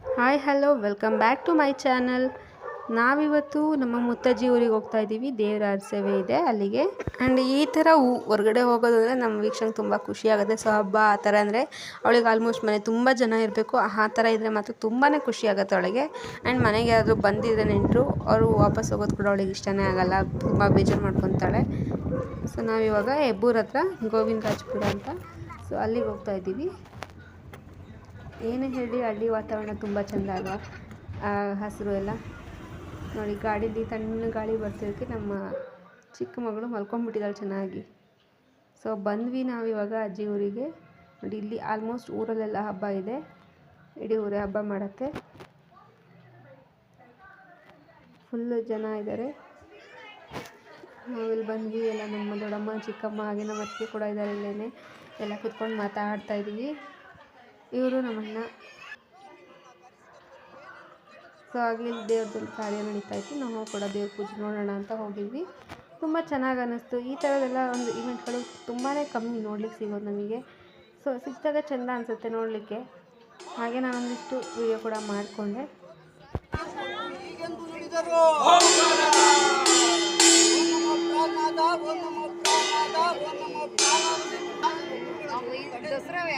Hi hello welcome back to my channel ನಾವಿವತ್ತು ನಮ್ಮ ಮುತ್ತಜ್ಜಿ ಊರಿಗೆ ಹೋಗ್ತಾ ಇದ್ದೀವಿ. ದೇವರ ಸೇವೆ ಇದೆ ಅಲ್ಲಿಗೆ. ಆ್ಯಂಡ್ ಈ ಥರ ಹೊರಗಡೆ ಹೋಗೋದಂದರೆ ನಮ್ಮ ವೀಕ್ಷಣೆ ತುಂಬ ಖುಷಿ ಆಗುತ್ತೆ. ಸೊ ಹಬ್ಬ ಆ ಥರ ಅಂದರೆ ಅವಳಿಗೆ ಆಲ್ಮೋಸ್ಟ್ ಮನೆ ತುಂಬ ಜನ ಇರಬೇಕು. ಆ ಥರ ಇದ್ದರೆ ಮಾತ್ರ ತುಂಬಾ ಖುಷಿ ಆಗುತ್ತೆ ಅವಳಿಗೆ. ಆ್ಯಂಡ್ ಮನೆಗೆ ಯಾರಾದರೂ ಬಂದಿದ್ರೆ ನೆಂಟರು, ಅವರು ವಾಪಸ್ ಹೋಗೋದು ಕೂಡ ಅವಳಿಗೆ ಇಷ್ಟನೇ ಆಗೋಲ್ಲ. ತುಂಬ ಬೇಜಾರು ಮಾಡ್ಕೊತಾಳೆ. ಸೊ ನಾವಿವಾಗ ಹೆಬ್ಬೂರ್ ಹತ್ರ ಗೋವಿಂದರಾಜಪುರ ಅಂತ. ಸೊ ಅಲ್ಲಿಗೆ ಹೋಗ್ತಾ ಇದ್ದೀವಿ. ಏನೇ ಹೇಳಿ, ಹಳ್ಳಿ ವಾತಾವರಣ ತುಂಬ ಚೆಂದ ಅಲ್ವಾ? ಹಸಿರು ಎಲ್ಲ. ನೋಡಿ ಗಾಡೀಲಿ ತಣ್ಣ ಗಾಳಿ ಬರ್ತಿರೋಕ್ಕೆ ನಮ್ಮ ಚಿಕ್ಕ ಮಗಳು ಮಲ್ಕೊಂಡ್ಬಿಟ್ಟಿದ್ದಾಳೆ ಚೆನ್ನಾಗಿ. ಸೊ ಬಂದ್ವಿ ನಾವಿವಾಗ ಅಜ್ಜಿ ಊರಿಗೆ. ನೋಡಿ, ಇಲ್ಲಿ ಆಲ್ಮೋಸ್ಟ್ ಊರಲ್ಲೆಲ್ಲ ಹಬ್ಬ ಇದೆ. ಇಡೀ ಊರೇ ಹಬ್ಬ ಮಾಡತ್ತೆ. ಫುಲ್ಲು ಜನ ಇದ್ದಾರೆ ನಾವಿಲ್ಲಿ ಬಂದ್ವಿ, ಎಲ್ಲ ನಮ್ಮ ದೊಡ್ಡಮ್ಮ ಚಿಕ್ಕಮ್ಮ ಹಾಗೆ ನಮ್ಮ ಅತ್ತೆ ಕೂಡ ಇದ್ದಾರೆ ಇಲ್ಲೇ ಎಲ್ಲ ಕುತ್ಕೊಂಡು ಮಾತಾಡ್ತಾ ಇದ್ದೀವಿ ಇವರು ನಮ್ಮಣ್ಣ. ಸೊ ಆಗಲಿ ದೇವ್ರದ್ದು ಕಾರ್ಯ ನಡೀತಾ ಇತ್ತು. ನಾವು ಕೂಡ ದೇವ್ರ ಪೂಜೆ ನೋಡೋಣ ಅಂತ ಹೋಗಿದ್ವಿ. ತುಂಬ ಚೆನ್ನಾಗಿ ಅನ್ನಿಸ್ತು. ಈ ಥರದ್ದೆಲ್ಲ ಒಂದು ಇವೆಂಟ್ಗಳು ತುಂಬಾ ಕಮ್ಮಿ ನೋಡ್ಲಿಕ್ಕೆ ಸಿಗೋದು ನಮಗೆ. ಸೊ ಸಿಕ್ಕಿದಾಗ ಚೆಂದ ಅನಿಸುತ್ತೆ ನೋಡಲಿಕ್ಕೆ. ಹಾಗೆ ನಾನೊಂದಿಷ್ಟು ವಿಡಿಯೋ ಕೂಡ ಮಾಡಿಕೊಂಡೆ.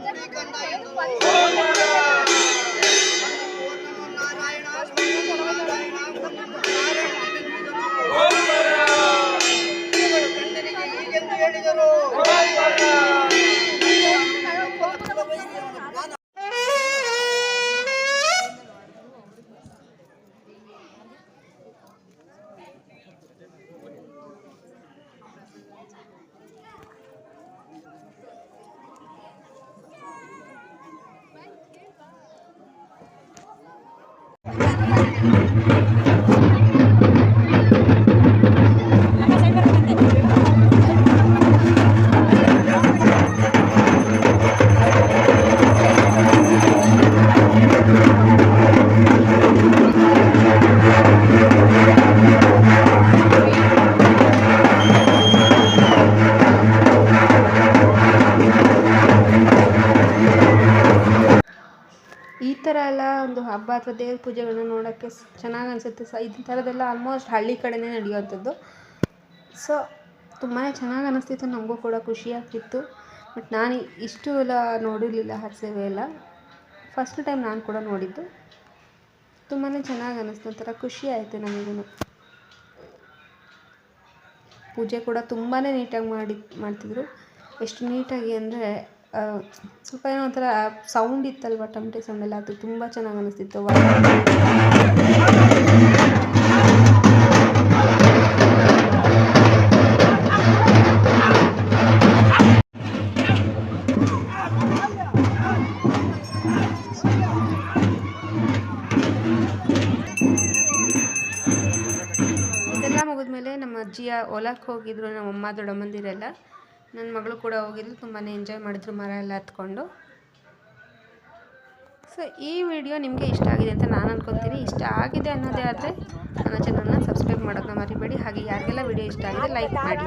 ಕಂದ ಎಂದನು I'm ಈ ಥರ ಎಲ್ಲ ಒಂದು ಹಬ್ಬ ಅಥವಾ ದೇವ್ರ ಪೂಜೆಗಳನ್ನ ನೋಡೋಕ್ಕೆ ಚೆನ್ನಾಗಿ ಅನಿಸುತ್ತೆ. ಸ ಈ ಥರದ್ದೆಲ್ಲ ಆಲ್ಮೋಸ್ಟ್ ಹಳ್ಳಿ ಕಡೆನೇ ನಡೆಯುವಂಥದ್ದು. ಸೊ ತುಂಬಾ ಚೆನ್ನಾಗಿ ಅನ್ನಿಸ್ತಿತ್ತು ನಮಗೂ ಕೂಡ ಖುಷಿ ಆಗ್ತಿತ್ತು ಬಟ್ ನಾನು ಇಷ್ಟು ಎಲ್ಲ ನೋಡಿರಲಿಲ್ಲ ಹರಸೇವೆ ಎಲ್ಲ. ಫಸ್ಟ್ ಟೈಮ್ ನಾನು ಕೂಡ ನೋಡಿದ್ದು. ತುಂಬಾ ಚೆನ್ನಾಗಿ ಅನ್ನಿಸ್ತು ಒಂಥರ ಖುಷಿ ಆಯಿತು ನಮಗೂ ಪೂಜೆ ಕೂಡ ತುಂಬಾ ನೀಟಾಗಿ ಮಾಡಿ ಮಾಡ್ತಿದ್ರು. ಎಷ್ಟು ನೀಟಾಗಿ ಅಂದರೆ ಸ್ವಲ್ಪ ಏನೋ ಒಂಥರ ಸೌಂಡ್ ಇತ್ತಲ್ವ ಟಮಟೆ ಸೌಂಡ್ ಎಲ್ಲ ಅದು ತುಂಬ ಚೆನ್ನಾಗಿ ಅನ್ನಿಸ್ತಿತ್ತು ಮುಗಿದ್ಮೇಲೆ ನಮ್ಮ ಅಜ್ಜಿಯ ಹೊಲಕ್ಕೆ ಹೋಗಿದ್ರು, ನಮ್ಮ ಅಮ್ಮ, ದೊಡ್ಡಮ್ಮಂದಿರೆಲ್ಲ. ನನ್ನ ಮಗಳು ಕೂಡ ಹೋಗಿದ್ಲು ತುಂಬಾ ಎಂಜಾಯ್ ಮಾಡಿದ್ರು ಮರ ಎಲ್ಲ ಹತ್ಕೊಂಡು. ಸೊ ಈ ವಿಡಿಯೋ ನಿಮಗೆ ಇಷ್ಟ ಆಗಿದೆ ಅಂತ ನಾನು ಅನ್ಕೊತೀನಿ. ಇಷ್ಟ ಆಗಿದೆ ಅನ್ನೋದೇ ಆದರೆ ನನ್ನ ಚಾನಲ್ನ ಸಬ್ಸ್ಕ್ರೈಬ್ ಮಾಡೋದನ್ನ ಮರಿಬೇಡಿ. ಹಾಗೆ ಯಾರಿಗೆಲ್ಲ ವಿಡಿಯೋ ಇಷ್ಟ ಆಗಿದೆ ಲೈಕ್ ಮಾಡಿ.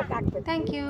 Thank you